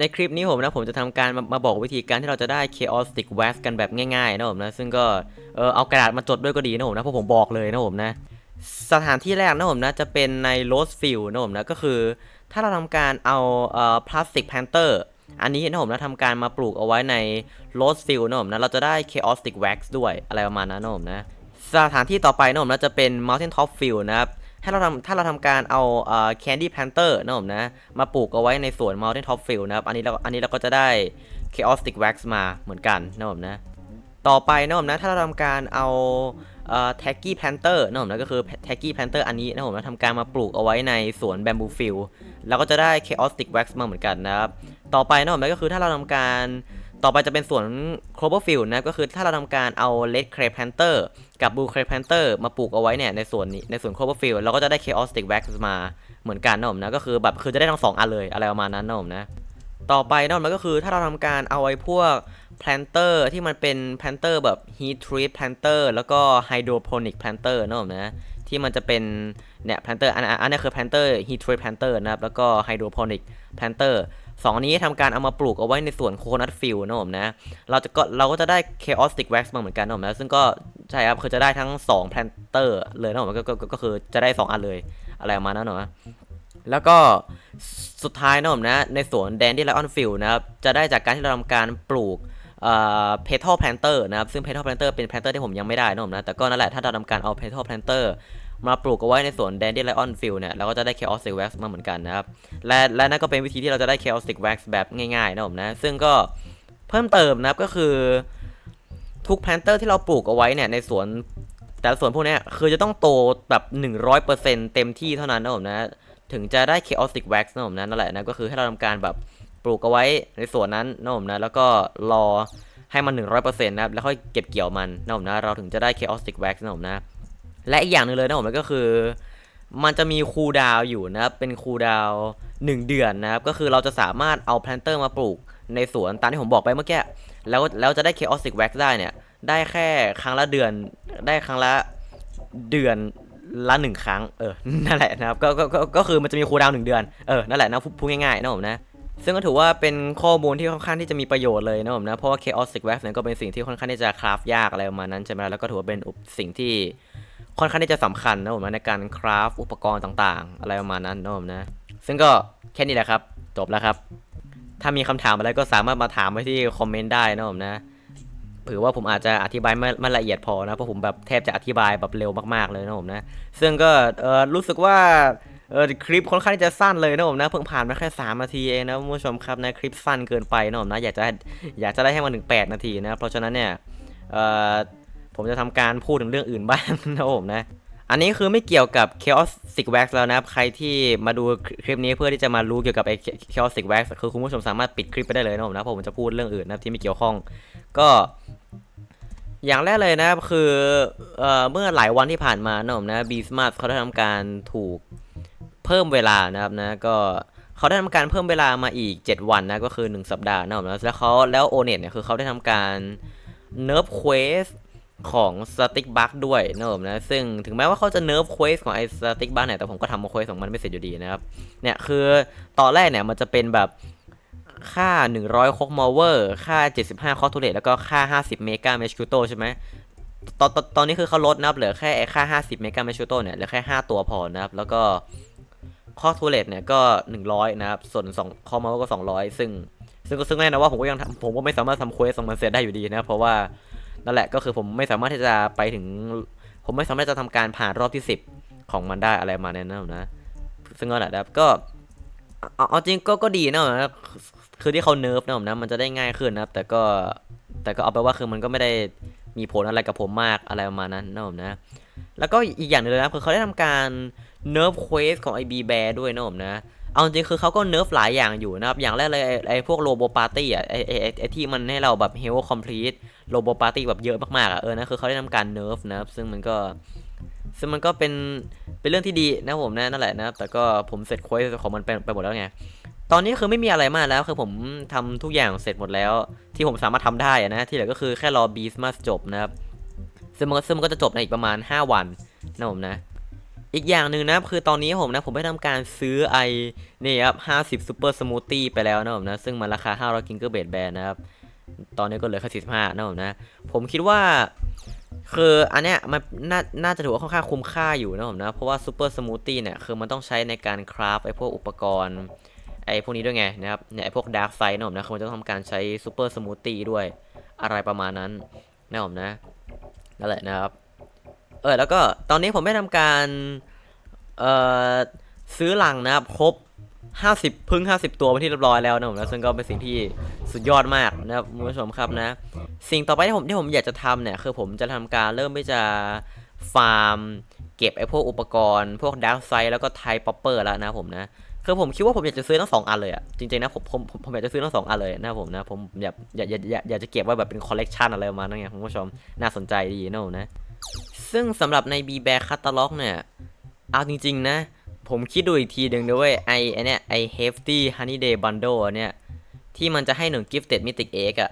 ในคลิปนี้ผมนะผมจะทำการมามาบอกวิธีการที่เราจะได้ chaotic wax กันแบบง่ายๆนะผมนะซึ่งก็เออเอากระดาษมาจดด้วยก็ดีนะผมนะเพราะผมบอกเลยนะผมนะสถานที่แรกนะผมนะจะเป็นใน Rose Field นะผมนะก็คือ ถ้าเราทำการเอาเอ่อพลาสติกแพนเตอร์อันนี้นะผมนะทำการมาปลูกเอาไว้ใน Rose Field นะผมนะเราจะได้ chaotic wax ด้วยอะไรประมาณนั้นนะผมนะสถานที่ต่อไปนะผมนะจะเป็น Mountain Top Field นะครับ ถ้าเราทำถ้าเราทำการเอาเอ่อ Candy Panther นะผมนะ มาปลูกเอาไว้ในสวน Mountain Top Field นะครับ อันนี้เราอันนี้เราก็จะได้ Chaotic Wax มาเหมือนกันนะผมนะ ต่อไปนะผมนะ ถ้าเราทำการเอาเอ่อ Taggy Panther นะผมนะก็คือ Taggy Panther อันนี้นะผมนะทำการมาปลูกเอาไว้ในสวน Bamboo Field เราก็จะได้ Chaotic Wax มาเหมือนกันนะครับ ต่อไปนะผมนะก็คือถ้าเราทำการ ต่อไปจะเป็นสวน Cloverfield นะก็คือถ้าเราทำการเอา Red Clay Panther กับ Blue Clay Panther มาปลูกเอาไว้เนี่ยในสวนนี้ในสวน Cloverfield เราก็จะได้ Chaotic Wax มาเหมือนกันนะผมนะก็คือแบบคือจะได้ทั้งสองอันเลยอะไรประมาณนั้นนะผมนะต่อไปนะผมนก็คือถ้าเราทำการเอาไอ้พวก planter ที่มันเป็น planter แบบ heat treat planter แล้วก็ hydroponic planter นะผมนะ ที่มันจะเป็นเนี่ย planter อันอันอันนี้คือ planter heat treat planter นะครับ แล้วก็ hydroponic planter สองนี้ทำการเอามาปลูกเอาไว้ในสวน coconut field นะผมนะ เราจะก็เราก็จะได้ chaotic wax มาเหมือนกันนะผมนะ ซึ่งก็ใช่ครับคือจะได้ทั้ง2 planter เลยนะผมก็ก็ก็คือจะได้ 2 อันเลยอะไรประมาณนั้นเนาะแล้วก็สุดท้ายนะผมนะ ในสวนแดนดี้ไลออนฟิลนะครับ จะได้จากการที่เราทำการปลูกเอ่อเพทัลแพนเตอร์นะครับ ซึ่งเพทัลแพนเตอร์เป็นแพนเตอร์ที่ผมยังไม่ได้นะผมนะ แต่ก็นั่นแหละถ้าเราทำการเอาเพทัลแพนเตอร์ มาปลูกเอาไว้ในสวนแดนดี้ไลออนฟิลเนี่ยเราก็จะได้ chaotic wax มาเหมือนกันนะครับและและนั่นก็เป็นวิธีที่เราจะได้ chaotic wax แบบง่ายๆนะผมนะซึ่งก็เพิ่มเติมนะครับก็คือทุกแพนเตอร์ที่เราปลูกเอาไว้เนี่ยในสวนแต่สวนพวกนี้คือจะต้องโตแบบ 100%เต็มที่เท่านั้นนะผมนะ ถึงจะได้ chaotic wax นะผมนะนั่นแหละนะก็คือให้เราทำการแบบปลูกเอาไว้ในส่วนนั้นนะผมนะ แล้วก็รอให้มัน 100%นะครับแล้วค่อยเก็บเกี่ยวมันนะผมนะ เราถึงจะได้ chaotic wax นะผมนะ และอีกอย่างหนึ่งเลยนะผมก็คือ มันจะมีคูลดาวอยู่นะครับ เป็นคูลดาวน์หนึ่งเดือนนะครับ ก็คือเราจะสามารถเอา planter มาปลูกในสวนตามที่ผมบอกไปเมื่อกี้ แล้วแล้วจะได้ chaotic wax ได้เนี่ย ได้แค่ครั้งละเดือน ได้ครั้งละเดือนละหนึ่งครั้ง เออ นั่นแหละนะครับ ก็ ก็ ก็คือมันจะมีคูลดาวหนึ่งเดือน เออ นั่นแหละนะพูดง่ายๆนะผมนะ ซึ่งก็ถือว่าเป็นข้อมูลที่ค่อนข้างที่จะมีประโยชน์เลยนะผมนะ เพราะว่า chaotic wax เนี่ยก็เป็นสิ่งที่ค่อนข้างที่จะคราฟยากอะไรประมาณนั้นใช่ไหมแล้วก็ถือว่าเป็นสิ่งที่ ค่อนข้างที่จะสำคัญนะผมนะในการคราฟอุปกรณ์ต่างๆ อะไรประมาณนั้นนะผมนะ ซึ่งก็แค่นี้แหละครับ จบแล้วครับ ถ้ามีคำถามอะไรก็สามารถมาถามไว้ที่คอมเมนต์ได้นะผมนะถือว่าผมอาจจะอธิบายไม่ไม่ละเอียดพอนะเพราะผมแบบแทบจะอธิบายแบบเร็วมากๆเลยนะผมนะ ซึ่งก็เออรู้สึกว่าเออคลิปค่อนข้างจะสั้นเลยนะผมนะเพิ่งผ่านมาแค่3นาทีเองนะผู้ชมครับนะคลิปสั้นเกินไปนะผมนะอยากจะอยากจะได้ให้มันถึง8นาทีนะเพราะฉะนั้นเนี่ยเออ ผมจะทำการพูดถึงเรื่องอื่นบ้างนะผมนะ อันนี้คือไม่เกี่ยวกับ Chaotic Wax แล้วนะครับ ใครที่มาดูคลิปนี้เพื่อที่จะมารู้เกี่ยวกับไอ้ Chaotic Wax คือคุณผู้ชมสามารถปิดคลิปไปได้เลยนะผมนะเพราะผมจะพูดเรื่องอื่นนะครับที่ไม่เกี่ยวข้อง ก็อย่างแรกเลยนะครับคือเอ่อเมื่อหลายวันที่ผ่านมานะผมนะบีสมาร์เขาได้ทำการถูกเพิ่มเวลานะครับนะก็เขาได้ทำการเพิ่มเวลามาอีก 7 วันนะก็คือ 1 สัปดาห์นะผมนะแล้วเขาแล้วโอเน็ตเนี่ยคือเขาได้ทำการเนิร์ฟเควส ของสติ๊กบัคด้วยนะผมนะ ซึ่งถึงแม้ว่าเขาจะเนิร์ฟเควสของไอ้สติ๊กบัคเนี่ยแต่ผมก็ทำเควสของมันไม่เสร็จอยู่ดีนะครับ เนี่ยคือตอนแรกเนี่ยมันจะเป็นแบบค่า 100 คอกมอเวอร์ ค่า 75 คอทูเลตแล้วก็ค่า 50 เมกาเมชคิวโตใช่ไหมตอนตอนตอนนี้คือเขาลดนะครับเหลือแค่ไอ้ค่า 50 เมกาเมชคิวโตเนี่ยเหลือแค่ 5 ตัวพอนะครับ แล้วก็คอทูเลตเนี่ยก็ 100 นะครับ ส่วน2คอมมอเวอร์ก็ 200 ซึ่งซึ่งก็ซึ่งแน่นะว่าผมก็ยังผมก็ไม่สามารถทำเควสของมันเสร็จได้อยู่ดีนะเพราะว่า นั่นแหละก็คือผมไม่สามารถที่จะไปถึง ผมไม่สามารถจะทำการผ่านรอบที่ 10 ของมันได้อะไรมาเนี่ยนะซึ่งก็แหละครับก็เอาเอาจริงก็ก็ดีนะผมนะคือที่เขาเนิร์ฟนะผมนะมันจะได้ง่ายขึ้นนะครับ แต่ก็แต่ก็เอาไปว่าคือมันก็ไม่ได้มีผลอะไรกับผมมากอะไรประมาณนั้นนะผมนะ แล้วก็อีกอย่างหนึ่งเลยนะคือเขาได้ทำการ เนิร์ฟเควสของไอบีแบร์ด้วยนะผมนะ เอาจริงคือเขาก็เนิร์ฟหลายอย่างอยู่นะครับ อย่างแรกเลยไอพวกโลโบปาร์ตี้อะไอไอไอที่มันให้เราแบบเฮลคอมพลีทโลโบปาร์ตี้แบบเยอะมากๆอะเออนะคือเขาได้ทำการเนิร์ฟนะครับ ซึ่งมันก็ซึ่งมันก็เป็นเป็นเรื่องที่ดีนะผมนะนั่นแหละนะครับแต่ก็ผมเสร็จเควสของมันไปไปหมดแล้วไงตอนนี้คือไม่มีอะไรมากแล้วคือผมทำทุกอย่างเสร็จหมดแล้ว ที่ผมสามารถทำได้นะที่เหลือก็คือแค่รอบีสมาจบนะครับซึ่งมันก็ซึ่งมันก็จะจบในอีกประมาณ 5 วันนะผมนะ อีกอย่างหนึ่งนะคือตอนนี้ผมนะผมได้ทำการซื้อไอนี่ครับ 50 Super Smoothie ไปแล้วนะผมนะ ซึ่งมันราคา 500 g b a t e Band นะครับ ตอนนี้ก็เหลือแค่45นะผมนะ ผมคิดว่า คืออันเนี้ยมันน่าน่าจะถือว่าค่อนข้างคุ้มค่าอยู่นะผมนะ เพราะว่า Super Smoothie เนี่ยคือมันต้องใช้ในการคราฟไอพวกอุปกรณ์ไอพวกนี้ด้วยไงนะครับเนี่ยไอพวก Dark Side นะผมนะคือมันจะต้องทำการใช้ Super Smoothie ด้วยอะไรประมาณนั้นนะผมนะนั่นแหละนะครับ เออแล้วก็ตอนนี้ผมได้ทำการเอ่อซื้อหลังนะครับครบ 50 พึ่ง 50 ตัวไปที่เรียบร้อยแล้วนะผมนะซึ่งก็เป็นสิ่งที่สุดยอดมากนะครับคุณผู้ชมครับนะ สิ่งต่อไปที่ผมที่ผมอยากจะทำเนี่ยคือผมจะทำการเริ่มที่จะฟาร์มเก็บไอ้พวกอุปกรณ์พวกดาร์กไซแล้วก็ไทป๊อปเปอร์แล้วนะผมนะคือผมคิดว่าผมอยากจะซื้อทั้งสองอันเลยอะจริงๆนะผมผมผมอยากจะซื้อทั้งสองอันเลยนะผมนะผมอยากอยากอยากอยากอยากจะเก็บไว้แบบเป็นคอลเลกชันอะไรประมาณนั้นไงคุณผู้ชมน่าสนใจดีนะผมนะ ซึ่งสำหรับใน B Bear Catalog เนี่ย เอาจริง ๆ นะ ผมคิดดูอีกทีหนึ่งด้วยไอไอเนี่ยไอ Hefty Honey Day Bundle เนี่ย ที่มันจะให้หนึ่ง Gifted Mythic Egg อะ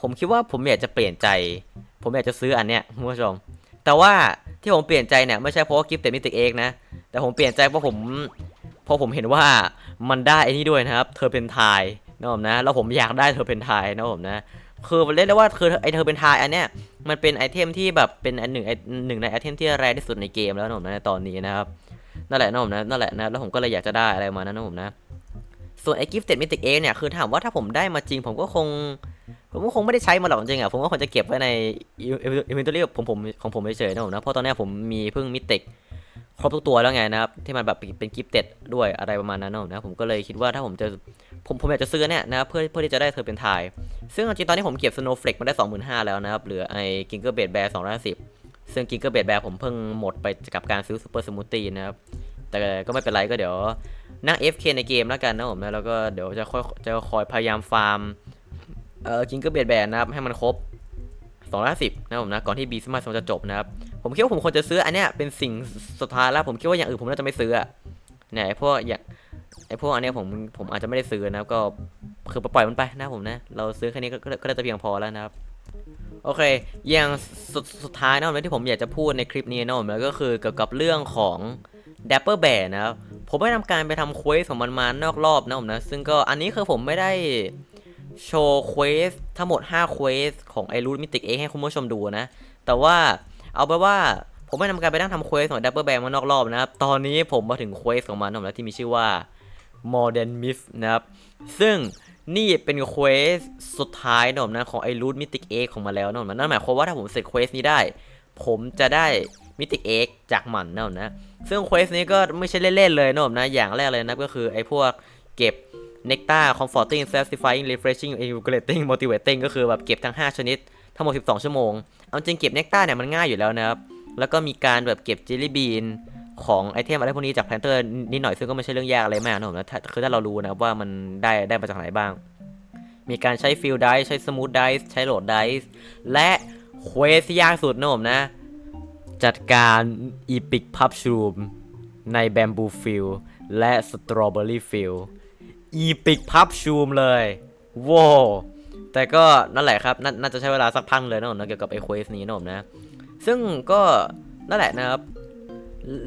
ผมคิดว่าผมอยากจะเปลี่ยนใจ ผมอยากจะซื้ออันเนี้ยคุณผู้ชม แต่ว่าที่ผมเปลี่ยนใจเนี่ย ไม่ใช่เพราะว่า Gifted Mythic Egg นะ แต่ผมเปลี่ยนใจเพราะผมเพราะผมเห็นว่ามันได้ไอ้นี่ด้วยนะครับ เธอเป็นทายนะผมนะ แล้วผมอยากได้เธอเป็นทายนะผมนะ คือเรียกได้ว่าคือไอเธอเป็นทายอันเนี้ยมันเป็นไอเทมที่แบบเป็นอันหนึ่งไอหนึ่งในไอเทมที่แรงที่สุดในเกมแล้วนะผมนะในตอนนี้นะครับนั่นแหละนะผมนะนั่นแหละนะแล้วผมก็เลยอยากจะได้อะไรมานั้นนะผมนะ ส่วนไอกิฟต์เต็ดมิติกเอเนี่ยคือถามว่าถ้าผมได้มาจริงผมก็คง ผมก็คงไม่ได้ใช้มาหรอกจริงอะผมก็คงจะเก็บไว้ในอินเวนทอรี่ผมผมของผมเฉยๆนะผมนะเพราะตอนนี้ผมมีเพิ่งมิติกครบทุกตัวแล้วไงนะครับที่มันแบบเป็นกิฟต์เต็ดด้วยอะไรประมาณนั้นนะผมนะผมก็เลยคิดว่าถ้าผมจะ ผมผมอยากจะซื้อเนี่ยนะครับเพื่อเพื่อที่จะได้เธอเป็นทาย ซึ่งจริงตอนนี้ผมเก็บ Snowflake มาได้ 25,000 แล้วนะครับเหลือไอ้ Ginger Bait Bear 250 ซึ่ง Ginger Bait Bear ผมเพิ่งหมดไปกับการซื้อ Super Smoothie นะครับแต่ก็ไม่เป็นไรก็เดี๋ยวนั่ง FK ในเกมแล้วกันนะผมนะแล้วก็เดี๋ยวจะค่อยจะคอยพยายามฟาร์มเอ่อ Ginger Bait Bear นะครับให้มันครบ250นะผมนะก่อนที่ Beast m a s จะจบนะครับผมคิดว่าผมควรจะซื้ออันเนี้ยเป็นสิ่งสุดท้ายแล้วผมคิดว่าอย่างอื่นผมน่าจะไม่ซื้ออะเนี่ยไอ้พวกอย่าง ไอ้พวกอันนี้ผมผมอาจจะไม่ได้ซื้อนะครับ ก็คือปล่อยมันไปนะผมนะ เราซื้อแค่นี้ก็ก็ก็น่าจะเพียงพอแล้วนะครับโอเค อย่างสุดสุดท้ายนะผมที่ผมอยากจะพูดในคลิปนี้นะผมแล้วก็คือเกี่ยวกับเรื่องของ Dapper Bear นะครับ ผมได้ทำการไปทำเควสของมันมานอกรอบนะผมนะ ซึ่งก็อันนี้คือผมไม่ได้โชว์เควสทั้งหมด 5 เควสของไอรูทมิติกเอให้คุณผู้ชมดูนะ แต่ว่าเอาไปนว่าผมได้ทำการไปนั่งทำเควสของ Dapper Bear มานอกรอบนะครับ ตอนนี้ผมมาถึงเควสของมันนะผมนะที่มีชื่อว่า Modern Myth นะครับ ซึ่งนี่เป็นเควสสุดท้ายนะผมนะของไอ้รูทมิติกเอ็กของมันแล้วนะผมนะนั่นหมายความว่าถ้าผมเสร็จเควสนี้ได้ ผมจะได้มิติกเอ็กจากมันนะผมนะ ซึ่งเควสนี้ก็ไม่ใช่เล่นๆเลยนะผมนะ อย่างแรกเลยนะก็คือไอ้พวกเก็บ Nectar Comforting Satisfying Refreshing Invigorating Motivating ก็คือแบบเก็บทั้ง 5 ชนิด ทั้งหมด 12 ชั่วโมง เอาจริงเก็บ Nectar เนี่ยมันง่ายอยู่แล้วนะครับ แล้วก็มีการแบบเก็บ Jelly Bean ของไอเทมอะไรพวกนี้จากแพนเตอร์นิดหน่อยซึ่งก็ไม่ใช่เรื่องยากอะไรมากนะผมนะคือถ้าเรารู้นะว่ามันได้ได้มาจากไหนบ้าง มีการใช้ฟิลไดใช้สมูทไดใช้โหลดไดและเควสที่ยากสุดนะผมนะ จัดการอีพิกพับชูมในแบมบูฟิลและสตรอเบอรี่ฟิลอีพิกพับชูมเลยว้าวแต่ก็นั่นแหละครับนน่าจะใช้เวลาสักพักเลยนะผมนะเกี่ยวกับไอเควสนี้นะผมนะ ซึ่งก็นั่นแหละนะครับ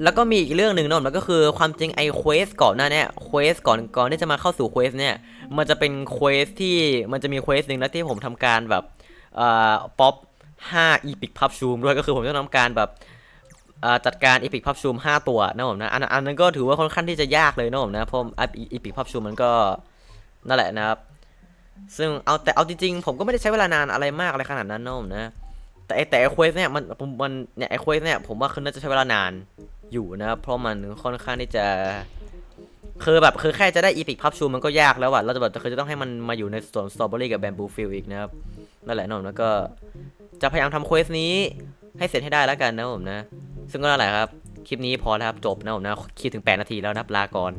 แล้วก็มีอีกเรื่องหนึ่งนะผมนะก็คือความจริงไอเควสก่อนหน้าเนี้เควสก่อนก่อนที่จะมาเข้าสู่เควสเนี่ยมันจะเป็นเควสที่มันจะมีเควสหนึ่งนะที่ผมทำการแบบเอ่อป๊อป5 epic pub shoom ด้วยก็คือผมจะทำการแบบอ่อจัดการ epic pub shoom 5ตัวนะผมนะอันอันนั้นก็ถือว่าค่อนข้างที่จะยากเลยนะผมนะเพราะ epic pub shoom มันก็นั่นแหละนะครับ ซึ่งเอาแต่เอาจริงๆผมก็ไม่ได้ใช้เวลานานอะไรมากอะไรขนาดนั้นนะผมนะ แต่ไอแต่ไอเควสเนี่ยมันมันเนี่ยไอเควสเนี่ยผมว่าคือน่าจะใช้เวลานานอยู่นะเพราะมันค่อนข้างที่จะคือแบบคือแค่จะได้อีพิกพับชูมันก็ยากแล้วอะเราจะแบบคือจะต้องให้มันมาอยู่ในสวนสตรอเบอรี่กับแบมบูฟิลอีกนะครับนั่นแหละนะผมแล้วก็จะพยายามทำเควสนี้ให้เสร็จให้ได้แล้วกันนะผมนะ ซึ่งก็นั่นแหละครับ คลิปนี้พอแล้วครับจบนะผมนะคิดถึง 8 นาทีแล้วนะลาก่อน